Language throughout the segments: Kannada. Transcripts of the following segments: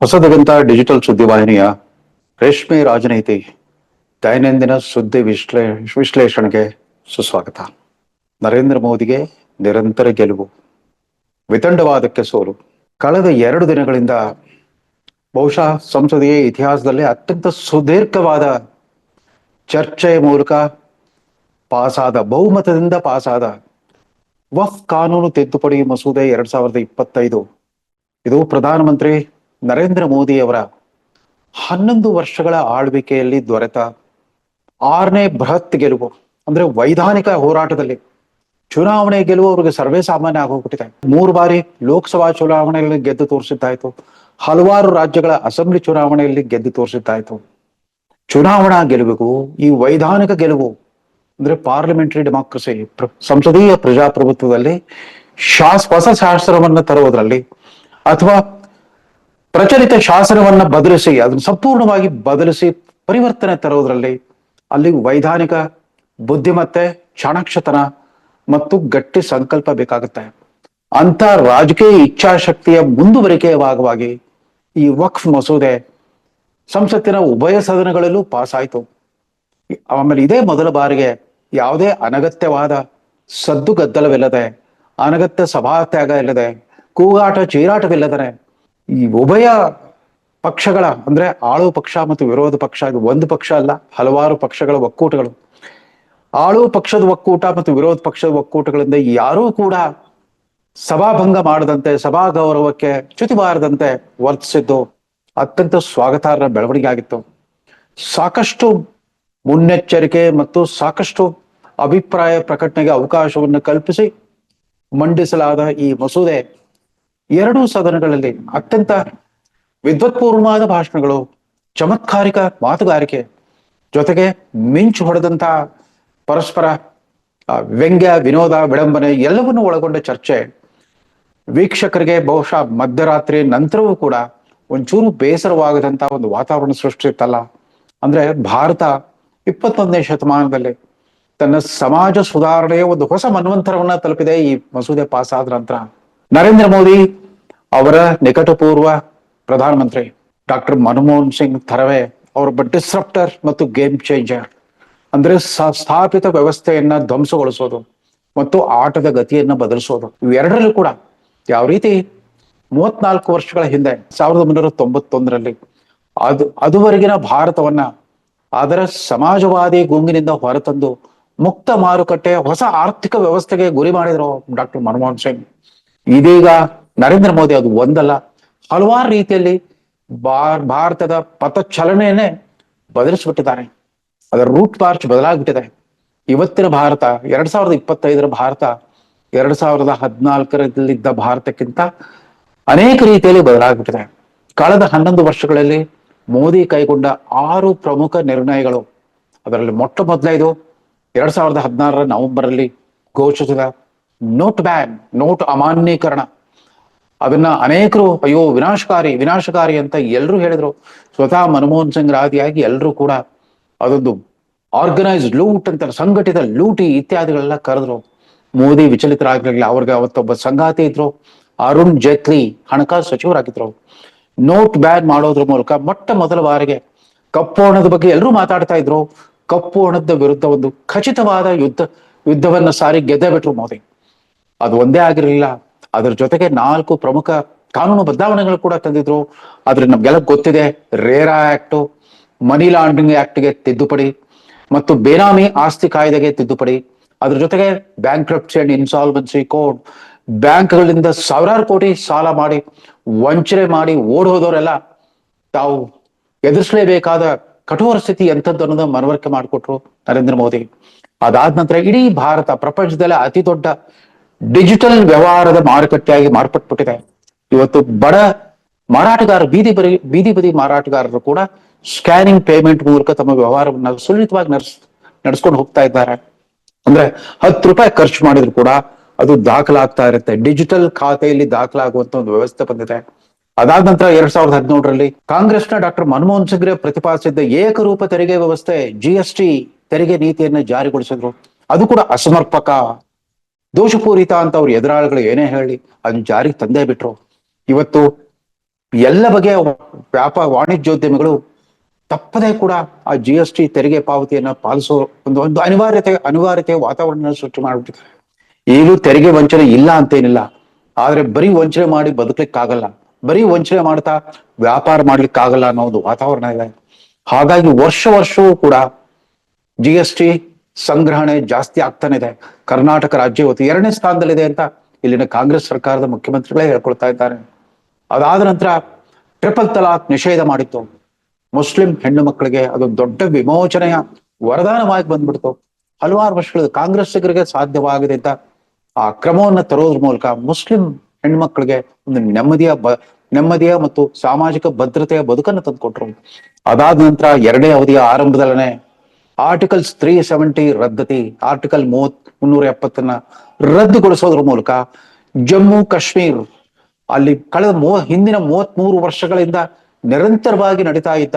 ಹೊಸದಗಂತ ಡಿಜಿಟಲ್ ಸುದ್ದಿವಾಹಿನಿಯ ರೇಷ್ಮೆ ರಾಜನೀತಿ ದೈನಂದಿನ ಸುದ್ದಿ ವಿಶ್ಲೇ, ವಿಶ್ಲೇಷಣೆಗೆ ಸುಸ್ವಾಗತ. ನರೇಂದ್ರ ಮೋದಿಗೆ ನಿರಂತರ ಗೆಲುವು. ವಿತಂಡವಾದಕ್ಕೆ ಸೋಲು. ಕಳೆದ ಎರಡು ದಿನಗಳಿಂದ ಬಹುಶಃ ಸಂಸದೀಯ ಇತಿಹಾಸದಲ್ಲಿ ಅತ್ಯಂತ ಸುದೀರ್ಘವಾದ ಚರ್ಚೆಯ ಮೂಲಕ ಪಾಸಾದ, ಬಹುಮತದಿಂದ ಪಾಸಾದ ವಫ್ ಕಾನೂನು ತಿದ್ದುಪಡಿ ಮಸೂದೆ ಎರಡ್ ಸಾವಿರದ ಇಪ್ಪತ್ತೈದು. ಇದು ಪ್ರಧಾನಮಂತ್ರಿ ನರೇಂದ್ರ ಮೋದಿಯವರ ಹನ್ನೊಂದು ವರ್ಷಗಳ ಆಳ್ವಿಕೆಯಲ್ಲಿ ದೊರೆತ ಆರನೇ ಬೃಹತ್ ಗೆಲುವು, ಅಂದ್ರೆ ವೈಧಾನಿಕ ಹೋರಾಟದಲ್ಲಿ ಚುನಾವಣೆ ಗೆಲುವು ಅವ್ರಿಗೆ ಸರ್ವೇ ಸಾಮಾನ್ಯ ಆಗೋಗ್ಬಿಟ್ಟಿದೆ. ಮೂರು ಬಾರಿ ಲೋಕಸಭಾ ಚುನಾವಣೆಯಲ್ಲಿ ಗೆದ್ದು ತೋರಿಸಿದ್ದಾಯ್ತು. ಹಲವಾರು ರಾಜ್ಯಗಳ ಅಸೆಂಬ್ಲಿ ಚುನಾವಣೆಯಲ್ಲಿ ಗೆದ್ದು ತೋರಿಸಿದ್ದಾಯ್ತು. ಚುನಾವಣಾ ಗೆಲುವಿಗೂ ಈ ವೈಧಾನಿಕ ಗೆಲುವು, ಅಂದ್ರೆ ಪಾರ್ಲಿಮೆಂಟರಿ ಡೆಮಾಕ್ರಸಿ ಸಂಸದೀಯ ಪ್ರಜಾಪ್ರಭುತ್ವದಲ್ಲಿ ಶಾಸ್, ಹೊಸ ಶಾಸ್ತ್ರವನ್ನು ತರುವುದರಲ್ಲಿ ಅಥವಾ ಪ್ರಚಲಿತ ಶಾಸನವನ್ನ ಬದಲಿಸಿ, ಅದನ್ನು ಸಂಪೂರ್ಣವಾಗಿ ಬದಲಿಸಿ ಪರಿವರ್ತನೆ ತರೋದ್ರಲ್ಲಿ ಅಲ್ಲಿ ವೈಧಾನಿಕ ಬುದ್ಧಿಮತ್ತೆ ಚಾಣಾಕ್ಷತನ ಮತ್ತು ಗಟ್ಟಿ ಸಂಕಲ್ಪ ಬೇಕಾಗುತ್ತೆ. ಅಂತ ರಾಜಕೀಯ ಇಚ್ಛಾಶಕ್ತಿಯ ಮುಂದುವರಿಕೆಯ ಭಾಗವಾಗಿ ಈ ವಕ್ಫ್ ಮಸೂದೆ ಸಂಸತ್ತಿನ ಉಭಯ ಸದನಗಳಲ್ಲೂ ಪಾಸ್ ಆಯಿತು ಆಮೇಲೆ ಇದೇ ಮೊದಲ ಬಾರಿಗೆ ಯಾವುದೇ ಅನಗತ್ಯವಾದ ಸದ್ದು ಗದ್ದಲವಿಲ್ಲದೆ, ಅನಗತ್ಯ ಸಭಾತ್ಯಾಗ ಇಲ್ಲದೆ, ಕೂಗಾಟ ಚೀರಾಟವಿಲ್ಲದೆ ಈ ಉಭಯ ಪಕ್ಷಗಳ, ಅಂದ್ರೆ ಆಳು ಪಕ್ಷ ಮತ್ತು ವಿರೋಧ ಪಕ್ಷ, ಇದು ಒಂದು ಪಕ್ಷ ಅಲ್ಲ, ಹಲವಾರು ಪಕ್ಷಗಳ ಒಕ್ಕೂಟಗಳು. ಆಳು ಪಕ್ಷದ ಒಕ್ಕೂಟ ಮತ್ತು ವಿರೋಧ ಪಕ್ಷದ ಒಕ್ಕೂಟಗಳಿಂದ ಯಾರೂ ಕೂಡ ಸಭಾಭಂಗ ಮಾಡದಂತೆ, ಸಭಾ ಗೌರವಕ್ಕೆ ಚ್ಯುತಿ ಬಾರದಂತೆ ವರ್ತಿಸಿದ್ದು ಅತ್ಯಂತ ಸ್ವಾಗತಾರ್ಹ ಬೆಳವಣಿಗೆ ಆಗಿತ್ತು. ಸಾಕಷ್ಟು ಮುನ್ನೆಚ್ಚರಿಕೆ ಮತ್ತು ಸಾಕಷ್ಟು ಅಭಿಪ್ರಾಯ ಪ್ರಕಟಣೆಗೆ ಅವಕಾಶವನ್ನು ಕಲ್ಪಿಸಿ ಮಂಡಿಸಲಾದ ಈ ಮಸೂದೆ ಎರಡೂ ಸದನಗಳಲ್ಲಿ ಅತ್ಯಂತ ವಿದ್ವತ್ಪೂರ್ಣವಾದ ಭಾಷಣಗಳು, ಚಮತ್ಕಾರಿಕ ಮಾತುಗಾರಿಕೆ, ಜೊತೆಗೆ ಮಿಂಚು ಹೊಡೆದಂತ ಪರಸ್ಪರ ವ್ಯಂಗ್ಯ, ವಿನೋದ, ವಿಡಂಬನೆ ಎಲ್ಲವನ್ನೂ ಒಳಗೊಂಡ ಚರ್ಚೆ. ವೀಕ್ಷಕರಿಗೆ ಬಹುಶಃ ಮಧ್ಯರಾತ್ರಿ ನಂತರವೂ ಕೂಡ ಒಂಚೂರು ಬೇಸರವಾಗದಂತ ಒಂದು ವಾತಾವರಣ ಸೃಷ್ಟಿಸುತ್ತಲ್ಲ ಅಂದ್ರೆ ಭಾರತ ಇಪ್ಪತ್ತೊಂದನೇ ಶತಮಾನದಲ್ಲಿ ತನ್ನ ಸಮಾಜ ಸುಧಾರಣೆಯ ಒಂದು ಹೊಸ ಮನ್ವಂತರವನ್ನ ತಲುಪಿದೆ ಈ ಮಸೂದೆ ಪಾಸ್ ಆದ ನಂತರ. ನರೇಂದ್ರ ಮೋದಿ ಅವರ ನಿಕಟಪೂರ್ವ ಪ್ರಧಾನಮಂತ್ರಿ ಡಾಕ್ಟರ್ ಮನಮೋಹನ್ ಸಿಂಗ್ ಥರವೆ ಅವರೊಬ್ಬ ಡಿಸ್ರಪ್ಟರ್ ಮತ್ತು ಗೇಮ್ ಚೇಂಜರ್ ಅಂದ್ರೆ ಸ್ಥಾಪಿತ ವ್ಯವಸ್ಥೆಯನ್ನ ಧ್ವಂಸಗೊಳಿಸೋದು ಮತ್ತು ಆಟದ ಗತಿಯನ್ನ ಬದಲಿಸೋದು. ಇವೆರಡರಲ್ಲೂ ಕೂಡ ಯಾವ ರೀತಿ ಮೂವತ್ನಾಲ್ಕು ವರ್ಷಗಳ ಹಿಂದೆ ಸಾವಿರದ ಒಂಬೈನೂರ ತೊಂಬತ್ತೊಂದರಲ್ಲಿ ಅದು, ಅದುವರೆಗಿನ ಭಾರತವನ್ನ ಅದರ ಸಮಾಜವಾದಿ ಗುಂಗಿನಿಂದ ಹೊರತಂದು ಮುಕ್ತ ಮಾರುಕಟ್ಟೆ, ಹೊಸ ಆರ್ಥಿಕ ವ್ಯವಸ್ಥೆಗೆ ಗುರಿ ಮಾಡಿದ್ರು ಡಾಕ್ಟರ್ ಮನಮೋಹನ್ ಸಿಂಗ್. ಇದೀಗ ನರೇಂದ್ರ ಮೋದಿ ಅದು ಒಂದಲ್ಲ. ಹಲವಾರು ರೀತಿಯಲ್ಲಿ ಭಾರತದ ಭಾರತದ ಪಥಚಲನೆಯನ್ನೇ ಬದಲಿಸಿಬಿಟ್ಟಿದ್ದಾರೆ. ಅದರ ರೂಟ್ ಮಾರ್ಚ್ ಬದಲಾಗ್ಬಿಟ್ಟಿದೆ. ಇವತ್ತಿನ ಭಾರತ, ಎರಡ್ ಸಾವಿರದ ಇಪ್ಪತ್ತೈದರ ಭಾರತ, ಎರಡ್ ಸಾವಿರದ ಹದಿನಾಲ್ಕರಲ್ಲಿದ್ದ ಭಾರತಕ್ಕಿಂತ ಅನೇಕ ರೀತಿಯಲ್ಲಿ ಬದಲಾಗ್ಬಿಟ್ಟಿದೆ. ಕಳೆದ ಹನ್ನೊಂದು ವರ್ಷಗಳಲ್ಲಿ ಮೋದಿ ಕೈಗೊಂಡ ಆರು ಪ್ರಮುಖ ನಿರ್ಣಯಗಳು. ಅದರಲ್ಲಿ ಮೊಟ್ಟ ಮೊದಲೈದು ಎರಡ್ ಸಾವಿರದ ಹದಿನಾರರ ನವೆಂಬರ್ ಅಲ್ಲಿ ಘೋಷಿಸಿದ ನೋಟ್ ಬ್ಯಾನ್, ನೋಟ್ ಅಮಾನ್ಯೀಕರಣ. ಅದನ್ನ ಅನೇಕರು, ಅಯ್ಯೋ, ವಿನಾಶಕಾರಿ ವಿನಾಶಕಾರಿ ಅಂತ ಎಲ್ಲರೂ ಹೇಳಿದ್ರು. ಸ್ವತಃ ಮನಮೋಹನ್ ಸಿಂಗ್ ರಾದಿಯಾಗಿ ಎಲ್ಲರೂ ಕೂಡ ಅದೊಂದು ಆರ್ಗನೈಸ್ಡ್ ಲೂಟ್ ಅಂತ ಸಂಘಟಿತ ಲೂಟಿ ಇತ್ಯಾದಿಗಳೆಲ್ಲ ಕರೆದ್ರು. ಮೋದಿ ವಿಚಲಿತರಾಗಿರ್ಲಿಲ್ಲ ಅವ್ರಿಗೆ ಅವತ್ತೊಬ್ಬ ಸಂಗಾತಿ ಇದ್ರು. ಅರುಣ್ ಜೇಟ್ಲಿ ಹಣಕಾಸು ಸಚಿವರಾಗಿದ್ರು. ನೋಟ್ ಬ್ಯಾನ್ ಮಾಡೋದ್ರ ಮೂಲಕ ಮೊಟ್ಟ ಮೊದಲ ಬಾರಿಗೆ ಕಪ್ಪು ಹಣದ ಬಗ್ಗೆ ಎಲ್ಲರೂ ಮಾತಾಡ್ತಾ ಇದ್ರು. ಕಪ್ಪು ಹಣದ ವಿರುದ್ಧ ಒಂದು ಖಚಿತವಾದ ಯುದ್ಧ, ಯುದ್ಧವನ್ನ ಸಾರಿ ಗೆದ್ದೇ ಬಿಟ್ರು ಮೋದಿ. ಅದು ಒಂದೇ ಆಗಿರಲಿಲ್ಲ. ಅದ್ರ ಜೊತೆಗೆ ನಾಲ್ಕು ಪ್ರಮುಖ ಕಾನೂನು ಬದಲಾವಣೆಗಳು ಕೂಡ ತಂದಿದ್ರು. ಆದ್ರೆ ನಮ್ಗೆಲ್ಲ ಗೊತ್ತಿದೆ, ರೇರಾ ಆಕ್ಟ್, ಮನಿ ಲಾಂಡ್ರಿಂಗ್ ಆಕ್ಟ್ಗೆ ತಿದ್ದುಪಡಿ ಮತ್ತು ಬೇನಾಮಿ ಆಸ್ತಿ ಕಾಯ್ದೆಗೆ ತಿದ್ದುಪಡಿ. ಅದ್ರ ಜೊತೆಗೆ ಬ್ಯಾಂಕ್ ಅಂಡ್ ಇನ್ಸಾಲ್ವೆನ್ಸಿ ಕೋಡ್ ಬ್ಯಾಂಕ್ಗಳಿಂದ ಸಾವಿರಾರು ಕೋಟಿ ಸಾಲ ಮಾಡಿ, ವಂಚನೆ ಮಾಡಿ ಓಡ್ ಹೋದವರೆಲ್ಲ ತಾವು ಎದುರಿಸಲೇಬೇಕಾದ ಕಠೋರ ಸ್ಥಿತಿ ಎಂಥದ್ದು ಅನ್ನೋದು ಮನವರಿಕೆ ಮಾಡಿಕೊಟ್ರು ನರೇಂದ್ರ ಮೋದಿ. ಅದಾದ ನಂತರ ಇಡೀ ಭಾರತ ಪ್ರಪಂಚದಲ್ಲೇ ಅತಿ ದೊಡ್ಡ ಡಿಜಿಟಲ್ ವ್ಯವಹಾರದ ಮಾರುಕಟ್ಟೆಯಾಗಿ ಮಾರ್ಪಟ್ಬಿಟ್ಟಿದೆ. ಇವತ್ತು ಬಡ ಮಾರಾಟಗಾರ, ಬೀದಿ ಬರಿ, ಬೀದಿ ಬದಿ ಮಾರಾಟಗಾರರು ಕೂಡ ಸ್ಕ್ಯಾನಿಂಗ್ ಪೇಮೆಂಟ್ ಮೂಲಕ ತಮ್ಮ ವ್ಯವಹಾರವನ್ನ ಸುಲಲಿತವಾಗಿ ನಡೆಸ್, ನಡೆಸ್ಕೊಂಡು ಹೋಗ್ತಾ ಇದ್ದಾರೆ. ಅಂದ್ರೆ ಹತ್ತು ರೂಪಾಯಿ ಖರ್ಚು ಮಾಡಿದ್ರು ಕೂಡ ಅದು ದಾಖಲಾಗ್ತಾ ಇರುತ್ತೆ. ಡಿಜಿಟಲ್ ಖಾತೆಯಲ್ಲಿ ದಾಖಲಾಗುವಂತ ಒಂದು ವ್ಯವಸ್ಥೆ ಬಂದಿದೆ. ಅದಾದ ನಂತರ ಎರಡ್ ಸಾವಿರದ ಹದಿನೇಳರಲ್ಲಿ ಕಾಂಗ್ರೆಸ್ನ ಡಾಕ್ಟರ್ ಮನಮೋಹನ್ ಸಿಂಗ್ರೆ ಪ್ರತಿಪಾದಿಸಿದ್ದ ಏಕರೂಪ ತೆರಿಗೆ ವ್ಯವಸ್ಥೆ ಜಿ ಎಸ್ ಟಿ ತೆರಿಗೆ ನೀತಿಯನ್ನ ಜಾರಿಗೊಳಿಸಿದ್ರು. ಅದು ಕೂಡ ಅಸಮರ್ಪಕ ದೋಷಪೂರಿತ ಅಂತ ಅವ್ರ ಎದುರಾಳಿಗಳು ಏನೇ ಹೇಳಿ ಅದನ್ನ ಜಾರಿಗೆ ತಂದೇ ಬಿಟ್ರು. ಇವತ್ತು ಎಲ್ಲ ಬಗೆಯ ವ್ಯಾಪಾರ ವಾಣಿಜ್ಯೋದ್ಯಮಿಗಳು ತಪ್ಪದೇ ಕೂಡ ಆ ಜಿ ಎಸ್ ಟಿ ತೆರಿಗೆ ಪಾವತಿಯನ್ನ ಪಾಲಿಸೋ ಒಂದು ಒಂದು ಅನಿವಾರ್ಯತೆ ಅನಿವಾರ್ಯತೆ ವಾತಾವರಣ ಸೃಷ್ಟಿ ಮಾಡಿಬಿಟ್ಟಿದ್ದಾರೆ. ಈಗಲೂ ತೆರಿಗೆ ವಂಚನೆ ಇಲ್ಲ ಅಂತೇನಿಲ್ಲ ಆದ್ರೆ ಬರೀ ವಂಚನೆ ಮಾಡಿ ಬದುಕಲಿಕ್ಕಾಗಲ್ಲ. ಬರೀ ವಂಚನೆ ಮಾಡ್ತಾ ವ್ಯಾಪಾರ ಮಾಡ್ಲಿಕ್ಕಾಗಲ್ಲ ಅನ್ನೋ ಒಂದು ವಾತಾವರಣ ಇದೆ. ಹಾಗಾಗಿ ವರ್ಷ ವರ್ಷವೂ ಕೂಡ ಜಿ ಎಸ್ ಟಿ ಸಂಗ್ರಹಣೆ ಜಾಸ್ತಿ ಆಗ್ತಾನೆ ಇದೆ. ಕರ್ನಾಟಕ ರಾಜ್ಯ ಇವತ್ತು ಎರಡನೇ ಸ್ಥಾನದಲ್ಲಿದೆ ಅಂತ ಇಲ್ಲಿನ ಕಾಂಗ್ರೆಸ್ ಸರ್ಕಾರದ ಮುಖ್ಯಮಂತ್ರಿಗಳೇ ಹೇಳ್ಕೊಳ್ತಾ ಇದ್ದಾರೆ. ಅದಾದ ನಂತರ ಟ್ರಿಪಲ್ ತಲಾಕ್ ನಿಷೇಧ ಮಾಡಿತ್ತು. ಮುಸ್ಲಿಂ ಹೆಣ್ಣು ಮಕ್ಕಳಿಗೆ ಅದು ದೊಡ್ಡ ವಿಮೋಚನೆಯ ವರದಾನವಾಗಿ ಬಂದ್ಬಿಡ್ತು. ಹಲವಾರು ವರ್ಷಗಳ ಕಾಂಗ್ರೆಸ್ಸಿಗರಿಗೆ ಸಾಧ್ಯವಾಗಿದೆ ಅಂತ ಆ ಕ್ರಮವನ್ನು ತರೋದ್ರ ಮೂಲಕ ಮುಸ್ಲಿಂ ಹೆಣ್ಮಕ್ಳಿಗೆ ಒಂದು ನೆಮ್ಮದಿಯ ಬ, ನೆಮ್ಮದಿಯ ಮತ್ತು ಸಾಮಾಜಿಕ ಭದ್ರತೆಯ ಬದುಕನ್ನು ತಂದುಕೊಟ್ರು. ಅದಾದ ನಂತರ ಎರಡನೇ ಅವಧಿಯ ಆರಂಭದಲ್ಲೇ ಆರ್ಟಿಕಲ್ಸ್ ತ್ರೀ ಸೆವೆಂಟಿ ರದ್ದತಿ ಆರ್ಟಿಕಲ್ ಮೂವತ್ ಮುನ್ನೂರ ಎಪ್ಪತ್ತನ್ನ ರದ್ದುಗೊಳಿಸೋದ್ರ ಮೂಲಕ ಜಮ್ಮು ಕಾಶ್ಮೀರ್ ಅಲ್ಲಿ ಕಳೆದ ಮೂ, ಹಿಂದಿನ ಮೂವತ್ತ್ ಮೂರು ವರ್ಷಗಳಿಂದ ನಿರಂತರವಾಗಿ ನಡೀತಾ ಇದ್ದ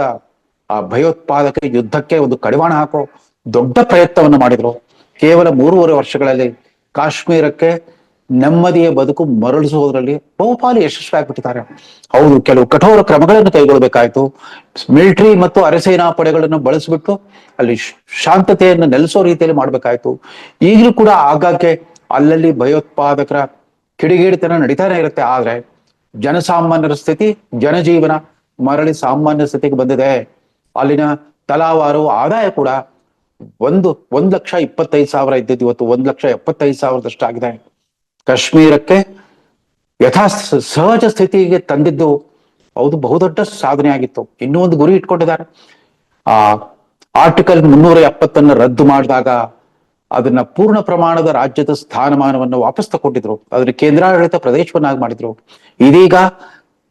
ಆ ಭಯೋತ್ಪಾದಕ ಯುದ್ಧಕ್ಕೆ ಒಂದು ಕಡಿವಾಣ ಹಾಕೋ ದೊಡ್ಡ ಪ್ರಯತ್ನವನ್ನು ಮಾಡಿದ್ರು. ಕೇವಲ ಮೂರುವರೆ ವರ್ಷಗಳಲ್ಲಿ ಕಾಶ್ಮೀರಕ್ಕೆ ನೆಮ್ಮದಿಯ ಬದುಕು ಮರಳಿಸುವುದರಲ್ಲಿ ಬಹುಪಾಲು ಯಶಸ್ವಿ ಆಗ್ಬಿಟ್ಟಿದ್ದಾರೆ ಹೌದು, ಕೆಲವು ಕಠೋರ ಕ್ರಮಗಳನ್ನು ಕೈಗೊಳ್ಳಬೇಕಾಯ್ತು. ಮಿಲಿಟರಿ ಮತ್ತು ಅರೆಸೇನಾ ಪಡೆಗಳನ್ನು ಬಳಸಿಬಿಟ್ಟು ಅಲ್ಲಿ ಶಾಂತತೆಯನ್ನು ನೆಲೆಸೋ ರೀತಿಯಲ್ಲಿ ಮಾಡ್ಬೇಕಾಯ್ತು. ಈಗಲೂ ಕೂಡ ಆಗಾಗ್ಗೆ ಅಲ್ಲಲ್ಲಿ ಭಯೋತ್ಪಾದಕರ ಕಿಡಿಗೇಡಿತನ ನಡೀತಾನೆ ಇರುತ್ತೆ. ಆದ್ರೆ ಜನಸಾಮಾನ್ಯರ ಸ್ಥಿತಿ, ಜನಜೀವನ ಮರಳಿ ಸಾಮಾನ್ಯ ಸ್ಥಿತಿಗೆ ಬಂದಿದೆ. ಅಲ್ಲಿನ ತಲಾವಾರು ಆದಾಯ ಕೂಡ ಒಂದು, ಒಂದ್ ಲಕ್ಷ ಇಪ್ಪತ್ತೈದು ಸಾವಿರ ಇದ್ದಿದ್ದು ಇವತ್ತು ಒಂದ್ ಲಕ್ಷ ಎಪ್ಪತ್ತೈದು ಸಾವಿರದಷ್ಟು ಆಗಿದೆ ಕಾಶ್ಮೀರಕ್ಕೆ ಯಥಾ ಸಹಜ ಸ್ಥಿತಿಗೆ ತಂದಿದ್ದು ಹೌದು, ಬಹುದೊಡ್ಡ ಸಾಧನೆ ಆಗಿತ್ತು ಇನ್ನೂ ಒಂದು ಗುರಿ ಇಟ್ಕೊಂಡಿದ್ದಾರೆ. ಆ ಆರ್ಟಿಕಲ್ ಮುನ್ನೂರ ಎಪ್ಪತ್ತನ್ನು ರದ್ದು ಮಾಡಿದಾಗ ಅದನ್ನ ಪೂರ್ಣ ಪ್ರಮಾಣದ ರಾಜ್ಯದ ಸ್ಥಾನಮಾನವನ್ನು ವಾಪಸ್ ತಗೊಂಡಿದ್ರು ಅದನ್ನ ಕೇಂದ್ರಾಡಳಿತ ಪ್ರದೇಶವನ್ನಾಗಿ ಮಾಡಿದ್ರು. ಇದೀಗ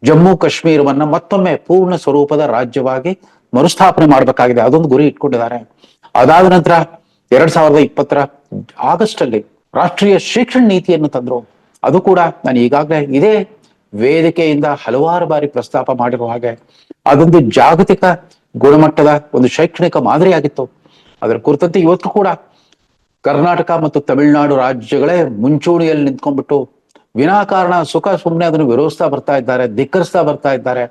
ಜಮ್ಮು ಕಾಶ್ಮೀರವನ್ನ ಮತ್ತೊಮ್ಮೆ ಪೂರ್ಣ ಸ್ವರೂಪದ ರಾಜ್ಯವಾಗಿ ಮರುಸ್ಥಾಪನೆ ಮಾಡಬೇಕಾಗಿದೆ. ಅದೊಂದು ಗುರಿ ಇಟ್ಕೊಂಡಿದ್ದಾರೆ. ಅದಾದ ನಂತರ ಎರಡ್ ಸಾವಿರದ ಇಪ್ಪತ್ತರ ಆಗಸ್ಟ್ ಅಲ್ಲಿ ರಾಷ್ಟ್ರೀಯ ಶಿಕ್ಷಣ ನೀತಿಯನ್ನು ತಂದ್ರು. ಅದು ಕೂಡ ನಾನು ಈಗಾಗಲೇ ಇದೇ ವೇದಿಕೆಯಿಂದ ಹಲವಾರು ಬಾರಿ ಪ್ರಸ್ತಾಪ ಮಾಡಿರುವ ಹಾಗೆ ಅದೊಂದು ಜಾಗತಿಕ ಗುಣಮಟ್ಟದ ಒಂದು ಶೈಕ್ಷಣಿಕ ಮಾದರಿಯಾಗಿತ್ತು. ಅದರ ಕುರಿತಂತೆ ಇವತ್ತು ಕೂಡ ಕರ್ನಾಟಕ ಮತ್ತು ತಮಿಳುನಾಡು ರಾಜ್ಯಗಳೇ ಮುಂಚೂಣಿಯಲ್ಲಿ ನಿಂತ್ಕೊಂಡ್ಬಿಟ್ಟು ವಿನಾಕಾರಣ ಸುಖ ಸುಮ್ಮನೆ ಅದನ್ನು ವಿರೋಧಿಸ್ತಾ ಬರ್ತಾ ಇದ್ದಾರೆ, ಧಿಕ್ಕರಿಸ್ತಾ ಬರ್ತಾ ಇದ್ದಾರೆ.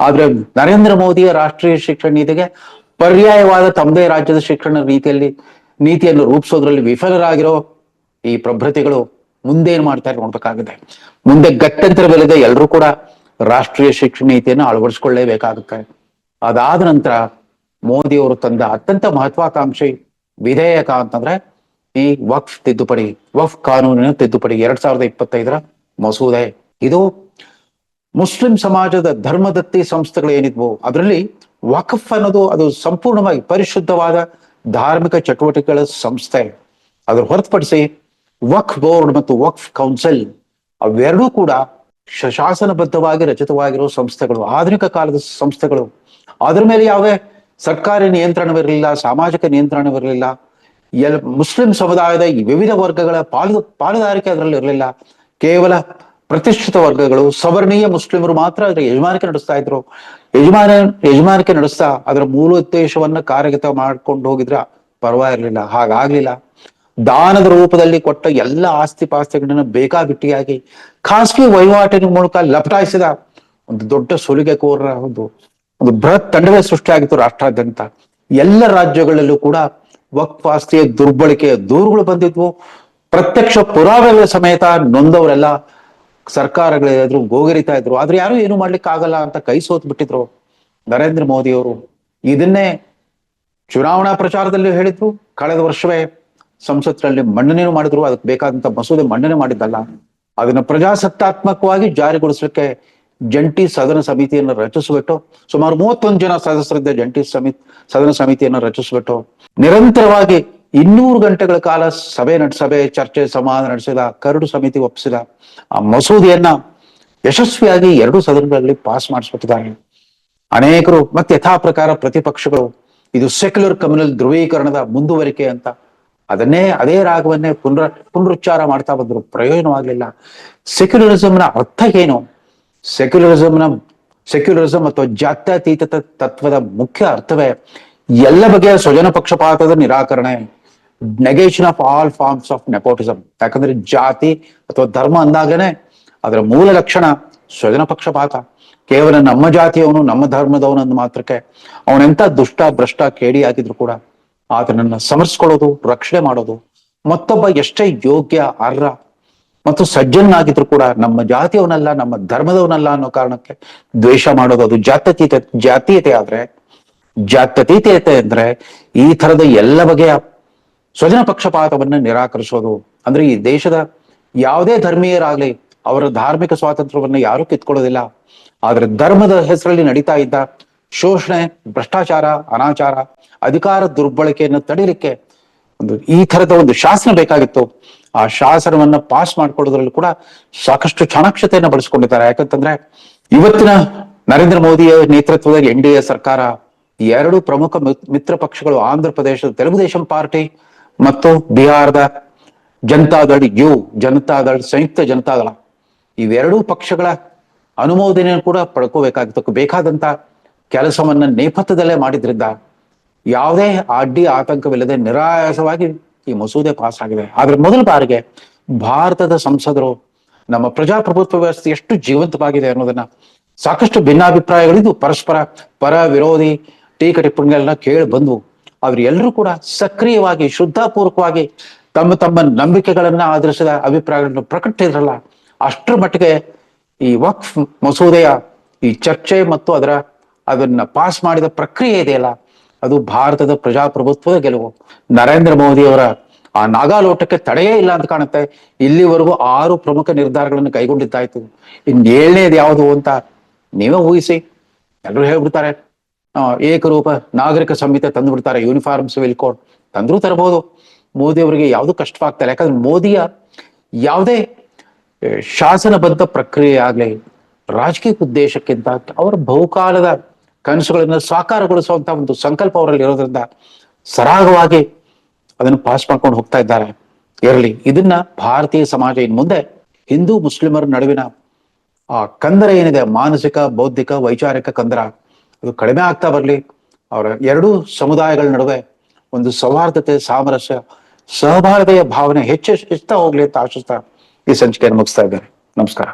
ಆದ್ರೆ ನರೇಂದ್ರ ಮೋದಿಯ ರಾಷ್ಟ್ರೀಯ ಶಿಕ್ಷಣ ನೀತಿಗೆ ಪರ್ಯಾಯವಾದ ತಮ್ಮದೇ ರಾಜ್ಯದ ಶಿಕ್ಷಣ ನೀತಿಯಲ್ಲಿ ನೀತಿಯನ್ನು ರೂಪಿಸೋದ್ರಲ್ಲಿ ವಿಫಲರಾಗಿರೋ ಈ ಪ್ರಭೃತಿಗಳು ಮುಂದೇನ್ ಮಾಡ್ತಾರೆ ನೋಡ್ಬೇಕಾಗಿದೆ. ಮುಂದೆ ಗತ್ಯಂತರವಿಲ್ಲದೆ ಎಲ್ಲರೂ ಕೂಡ ರಾಷ್ಟ್ರೀಯ ಶಿಕ್ಷಣ ನೀತಿಯನ್ನು ಅಳವಡಿಸ್ಕೊಳ್ಳೇಬೇಕಾಗುತ್ತೆ. ಅದಾದ ನಂತರ ಮೋದಿಯವರು ತಂದ ಅತ್ಯಂತ ಮಹತ್ವಾಕಾಂಕ್ಷಿ ವಿಧೇಯಕ ಅಂತಂದ್ರೆ ಈ ವಕ್ಫ್ ತಿದ್ದುಪಡಿ, ವಕ್ಫ್ ಕಾನೂನಿನ ತಿದ್ದುಪಡಿ ಎರಡ್ ಸಾವಿರದ ಇಪ್ಪತ್ತೈದರ ಮಸೂದೆ. ಇದು ಮುಸ್ಲಿಂ ಸಮಾಜದ ಧರ್ಮದತ್ತಿ ಸಂಸ್ಥೆಗಳು ಏನಿದ್ವು, ಅದರಲ್ಲಿ ವಕ್ಫ್ ಅನ್ನೋದು ಅದು ಸಂಪೂರ್ಣವಾಗಿ ಪರಿಶುದ್ಧವಾದ ಧಾರ್ಮಿಕ ಚಟುವಟಿಕೆಗಳ ಸಂಸ್ಥೆ. ಅದ್ರ ಹೊರತುಪಡಿಸಿ ವಕ್ಫ್ ಬೋರ್ಡ್ ಮತ್ತು ವಕ್ಫ್ ಕೌನ್ಸಿಲ್ ಅವೆರಡೂ ಕೂಡ ಶಾಸನಬದ್ಧವಾಗಿ ರಚಿತವಾಗಿರೋ ಸಂಸ್ಥೆಗಳು. ಆಧುನಿಕ ಕಾಲದ ಸಂಸ್ಥೆಗಳು. ಅದರ ಮೇಲೆ ಯಾವುದೇ ಸರ್ಕಾರಿ ನಿಯಂತ್ರಣವಿರಲಿಲ್ಲ, ಸಾಮಾಜಿಕ ನಿಯಂತ್ರಣವಿರಲಿಲ್ಲ, ಎಲ್ ಮುಸ್ಲಿಂ ಸಮುದಾಯದ ವಿವಿಧ ವರ್ಗಗಳ ಪಾಲು, ಪಾಲುದಾರಿಕೆ ಅದರಲ್ಲಿ ಇರಲಿಲ್ಲ. ಕೇವಲ ಪ್ರತಿಷ್ಠಿತ ವರ್ಗಗಳು, ಸವರ್ಣೀಯ ಮುಸ್ಲಿಮರು ಮಾತ್ರ ಅದರ ಯಜಮಾನಿಕೆ ನಡೆಸ್ತಾ ಇದ್ರು. ಯಜಮಾನ, ಯಜಮಾನಿಕೆ ನಡೆಸ್ತಾ ಅದರ ಮೂಲ ಉದ್ದೇಶವನ್ನ ಕಾರ್ಯಗತ ಮಾಡ್ಕೊಂಡು ಹೋಗಿದ್ರ ಪರವಾಗಿರ್ಲಿಲ್ಲ. ಹಾಗಾಗ್ಲಿಲ್ಲ. ದಾನದ ರೂಪದಲ್ಲಿ ಕೊಟ್ಟ ಎಲ್ಲ ಆಸ್ತಿ ಪಾಸ್ತಿಗಳನ್ನು ಬೇಕಾಬಿಟ್ಟಿಯಾಗಿ ಖಾಸಗಿ ವಹಿವಾಟಿನ ಮೂಲಕ ಲಪಟಾಯಿಸಿದ ಒಂದು ದೊಡ್ಡ ಸುಲಿಗೆಕೋರರ ಒಂದು ಒಂದು ಬೃಹತ್ ತಂಡವೇ ಸೃಷ್ಟಿಯಾಗಿತ್ತು ರಾಷ್ಟ್ರಾದ್ಯಂತ. ಎಲ್ಲ ರಾಜ್ಯಗಳಲ್ಲೂ ಕೂಡ ವಕ್ಫ್ ಆಸ್ತಿಯ ದುರ್ಬಳಕೆಯ ದೂರುಗಳು ಬಂದಿದ್ವು. ಪ್ರತ್ಯಕ್ಷ ಪುರಾವೆಗಳ ಸಮೇತ ನೊಂದವರೆಲ್ಲ ಸರ್ಕಾರಗಳ ಎದುರು ಗೋಗರಿತಾ ಇದ್ರು. ಆದ್ರೆ ಯಾರು ಏನು ಮಾಡ್ಲಿಕ್ಕೆ ಆಗಲ್ಲ ಅಂತ ಕೈ ಸೋತ್ ಬಿಟ್ಟಿದ್ರು ನರೇಂದ್ರ ಮೋದಿ ಅವರು ಇದನ್ನೇ ಚುನಾವಣಾ ಪ್ರಚಾರದಲ್ಲಿ ಹೇಳಿದ್ರು. ಕಳೆದ ವರ್ಷವೇ ಸಂಸತ್ನಲ್ಲಿ ಮಂಡನೆ ಮಾಡಿದ್ರು, ಅದಕ್ಕೆ ಬೇಕಾದಂತ ಮಸೂದೆ ಮಂಡನೆ ಮಾಡಿದ್ದಲ್ಲ. ಅದನ್ನ ಪ್ರಜಾಸತ್ತಾತ್ಮಕವಾಗಿ ಜಾರಿಗೊಳಿಸಲಿಕ್ಕೆ ಜಂಟಿ ಸದನ ಸಮಿತಿಯನ್ನು ರಚಿಸಿಬಿಟ್ಟು, ಸುಮಾರು ಮೂವತ್ತೊಂದು ಜನ ಸದಸ್ಯರಿದ್ದ ಜಂಟಿ ಸಮಿತಿ, ಸದನ ಸಮಿತಿಯನ್ನು ರಚಿಸಿಬಿಟ್ಟು, ನಿರಂತರವಾಗಿ ಇನ್ನೂರು ಗಂಟೆಗಳ ಕಾಲ ಸಭೆ ನಡೆಸಭೆ ಚರ್ಚೆ ಸಂವಾದ ನಡೆಸಿದ, ಕರಡು ಸಮಿತಿ ಒಪ್ಪಿಸಿದ, ಆ ಮಸೂದೆಯನ್ನ ಯಶಸ್ವಿಯಾಗಿ ಎರಡು ಸದನಗಳಲ್ಲಿ ಪಾಸ್ ಮಾಡಿಸ್ಬಿಟ್ಟಿದ್ದಾರೆ. ಅನೇಕರು ಮತ್ತೆ ಯಥಾ ಪ್ರಕಾರ ಪ್ರತಿಪಕ್ಷಗಳು, ಇದು ಸೆಕ್ಯುಲರ್ ಕಮ್ಯುನಲ್ ಧ್ರುವೀಕರಣದ ಮುಂದುವರಿಕೆ ಅಂತ ಅದನ್ನೇ, ಅದೇ ರಾಗವನ್ನೇ ಪುನರ್, ಪುನರುಚ್ಚಾರ ಮಾಡ್ತಾ ಬಂದ್ರು. ಪ್ರಯೋಜನವಾಗಲಿಲ್ಲ ಸೆಕ್ಯುಲರಿಸಂನ ಅರ್ಥ ಏನು? ಸೆಕ್ಯುಲರಿಸಂನ ಸೆಕ್ಯುಲರಿಸಂ ಅಥವಾ ಜಾತ್ಯತೀತ ತತ್ವದ ಮುಖ್ಯ ಅರ್ಥವೇ ಎಲ್ಲ ಬಗೆಯ ಸ್ವಜನ ಪಕ್ಷಪಾತದ ನಿರಾಕರಣೆ. Negation of all forms of nepotism ಯಾಕಂದ್ರೆ ಜಾತಿ ಅಥವಾ ಧರ್ಮ ಅಂದಾಗನೆ ಅದರ ಮೂಲ ಲಕ್ಷಣ ಸ್ವಜನ ಪಕ್ಷಪಾತ. ಕೇವಲ ನಮ್ಮ ಜಾತಿಯವನು, ನಮ್ಮ ಧರ್ಮದವನು ಅಂದ ಮಾತ್ರಕ್ಕೆ ಅವನೆಂತ ದುಷ್ಟ, ಭ್ರಷ್ಟ ಕೇಡಿ ಆಗಿದ್ರು ಕೂಡ ಆತನನ್ನ ಸಮರ್ಸ್ಕೊಳ್ಳೋದು, ರಕ್ಷಣೆ ಮಾಡೋದು, ಮತ್ತೊಬ್ಬ ಎಷ್ಟೇ ಯೋಗ್ಯ, ಅರ್ಹ ಮತ್ತು ಸಜ್ಜನಾಗಿದ್ರು ಕೂಡ ನಮ್ಮ ಜಾತಿಯವನಲ್ಲ, ನಮ್ಮ ಧರ್ಮದವನಲ್ಲ ಅನ್ನೋ ಕಾರಣಕ್ಕೆ ದ್ವೇಷ ಮಾಡೋದು ಅದು ಜಾತ್ಯತೀತ ಜಾತೀಯತೆ ಆದ್ರೆ ಜಾತ್ಯತೀತತೆ ಅಂದ್ರೆ ಈ ತರದ ಎಲ್ಲ ಬಗೆಯ ಸ್ವಜನ ಪಕ್ಷಪಾತವನ್ನ ನಿರಾಕರಿಸೋದು. ಅಂದ್ರೆ ಈ ದೇಶದ ಯಾವುದೇ ಧರ್ಮೀಯರಾಗ್ಲಿ ಅವರ ಧಾರ್ಮಿಕ ಸ್ವಾತಂತ್ರ್ಯವನ್ನ ಯಾರು ಕಿತ್ಕೊಳ್ಳೋದಿಲ್ಲ. ಆದ್ರೆ ಧರ್ಮದ ಹೆಸರಲ್ಲಿ ನಡೀತಾ ಇದ್ದ ಶೋಷಣೆ, ಭ್ರಷ್ಟಾಚಾರ, ಅನಾಚಾರ, ಅಧಿಕಾರ ದುರ್ಬಳಕೆಯನ್ನು ತಡೀಲಿಕ್ಕೆ ಒಂದು ಈ ತರದ ಒಂದು ಶಾಸನ ಬೇಕಾಗಿತ್ತು. ಆ ಶಾಸನವನ್ನ ಪಾಸ್ ಮಾಡ್ಕೊಳ್ಳೋದ್ರಲ್ಲಿ ಕೂಡ ಸಾಕಷ್ಟು ಚಾಣಾಕ್ಷತೆಯನ್ನು ಬಳಸ್ಕೊಂಡಿದ್ದಾರೆ. ಯಾಕಂತಂದ್ರೆ ಇವತ್ತಿನ ನರೇಂದ್ರ ಮೋದಿಯ ನೇತೃತ್ವದ ಎನ್ ಡಿ ಎ ಸರ್ಕಾರ ಎರಡು ಪ್ರಮುಖ ಮಿತ್- ಮಿತ್ರ ಪಕ್ಷಗಳು ಆಂಧ್ರ ಪ್ರದೇಶದ ತೆಲುಗುದೇಶಂ ಪಾರ್ಟಿ ಮತ್ತು ಬಿಹಾರದ ಜನತಾದಳ್ ಯು ಜನತಾದಳ್ ಸಂಯುಕ್ತ ಜನತಾದಳ ಇವೆರಡೂ ಪಕ್ಷಗಳ ಅನುಮೋದನೆಯನ್ನು ಕೂಡ ಪಡ್ಕೋಬೇಕಾಗಿತ್ತು. ಬೇಕಾದಂತ ಕೆಲಸವನ್ನ ನೇಪಥ್ಯದಲ್ಲೇ ಮಾಡಿದ್ರಿಂದ ಯಾವುದೇ ಅಡ್ಡಿ ಆತಂಕವಿಲ್ಲದೆ ನಿರಾಯಾಸವಾಗಿ ಈ ಮಸೂದೆ ಪಾಸ್ ಆಗಿದೆ. ಆದ್ರೆ ಮೊದಲ ಬಾರಿಗೆ ಭಾರತದ ಸಂಸದರು ನಮ್ಮ ಪ್ರಜಾಪ್ರಭುತ್ವ ವ್ಯವಸ್ಥೆ ಎಷ್ಟು ಜೀವಂತವಾಗಿದೆ ಅನ್ನೋದನ್ನ ಸಾಕಷ್ಟು ಭಿನ್ನಾಭಿಪ್ರಾಯಗಳಿದ್ದು ಪರಸ್ಪರ ಪರ ವಿರೋಧಿ ಟೀಕೆ ಟಿಪ್ಪಣಿಗಳನ್ನ ಕೇಳಿ ಬಂದು ಅವರೆಲ್ಲರೂ ಕೂಡ ಸಕ್ರಿಯವಾಗಿ, ಶುದ್ಧಪೂರ್ವಕವಾಗಿ ತಮ್ಮ ತಮ್ಮ ನಂಬಿಕೆಗಳನ್ನ ಆಧರಿಸಿದ ಅಭಿಪ್ರಾಯಗಳನ್ನು ಪ್ರಕಟಿಸಿದ್ರಲ್ಲ, ಅಷ್ಟರ ಮಟ್ಟಿಗೆ ಈ ವಕ್ಫ್ ಮಸೂದೆಯ ಈ ಚರ್ಚೆ ಮತ್ತು ಅದರ ಅದನ್ನ ಪಾಸ್ ಮಾಡಿದ ಪ್ರಕ್ರಿಯೆ ಇದೆಯಲ್ಲ ಅದು ಭಾರತದ ಪ್ರಜಾಪ್ರಭುತ್ವದ ಗೆಲುವು. ನರೇಂದ್ರ ಮೋದಿ ಅವರ ಆ ನಾಗಾಲೋಟಕ್ಕೆ ತಡೆಯೇ ಇಲ್ಲ ಅಂತ ಕಾಣುತ್ತೆ. ಇಲ್ಲಿವರೆಗೂ ಆರು ಪ್ರಮುಖ ನಿರ್ಧಾರಗಳನ್ನು ಕೈಗೊಂಡಿದ್ದಾಯ್ತು. ಏಳನೇದು ಯಾವುದು ಅಂತ ನೀವೇ ಊಹಿಸಿ. ಎಲ್ಲರೂ ಹೇಳ್ಬಿಡ್ತಾರೆ. ಏಕರೂಪ ನಾಗರಿಕ ಸಂಹಿತೆ ತಂದು ಬಿಡ್ತಾರೆ ಯೂನಿಫಾರ್ಮ್ ಸಿವಿಲ್ ಕೋಡ್ ತಂದ್ರೂ ತರಬಹುದು ಮೋದಿ ಅವರಿಗೆ ಯಾವುದು ಕಷ್ಟವಾಗ್ತಾ ಇಲ್ಲ. ಯಾಕಂದ್ರೆ ಮೋದಿಯ ಯಾವುದೇ, ಶಾಸನಬದ್ಧ ಪ್ರಕ್ರಿಯೆ ಆಗ್ಲಿ, ರಾಜಕೀಯ ಉದ್ದೇಶಕ್ಕಿಂತ ಅವರ ಬಹುಕಾಲದ ಕನಸುಗಳನ್ನ ಸಾಕಾರಗೊಳಿಸುವಂತ ಒಂದು ಸಂಕಲ್ಪ ಅವರಲ್ಲಿ ಇರೋದ್ರಿಂದ ಸರಾಗವಾಗಿ ಅದನ್ನು ಪಾಸ್ ಮಾಡ್ಕೊಂಡು ಹೋಗ್ತಾ ಇದ್ದಾರೆ. ಇರಲಿ, ಇದನ್ನ ಭಾರತೀಯ ಸಮಾಜ ಇನ್ ಮುಂದೆ ಹಿಂದೂ ಮುಸ್ಲಿಮರ ನಡುವಿನ ಆ ಕಂದರ ಏನಿದೆ, ಮಾನಸಿಕ, ಬೌದ್ಧಿಕ, ವೈಚಾರಿಕ ಕಂದರ, ಅದು ಕಡಿಮೆ ಆಗ್ತಾ ಬರಲಿ. ಅವರ ಎರಡೂ ಸಮುದಾಯಗಳ ನಡುವೆ ಒಂದು ಸೌಹಾರ್ದತೆ, ಸಾಮರಸ್ಯ ಸಹಬಾಳ್ವೆಯ ಭಾವನೆ ಹೆಚ್ಚು ಹೆಚ್ಚುತ್ತಾ ಹೋಗ್ಲಿ ಅಂತ ಆಶಿಸ್ತಾ ಈ ಸಂಚಿಕೆಯನ್ನು ಮುಗಿಸ್ತಾ ಇದ್ದಾರೆ ನಮಸ್ಕಾರ.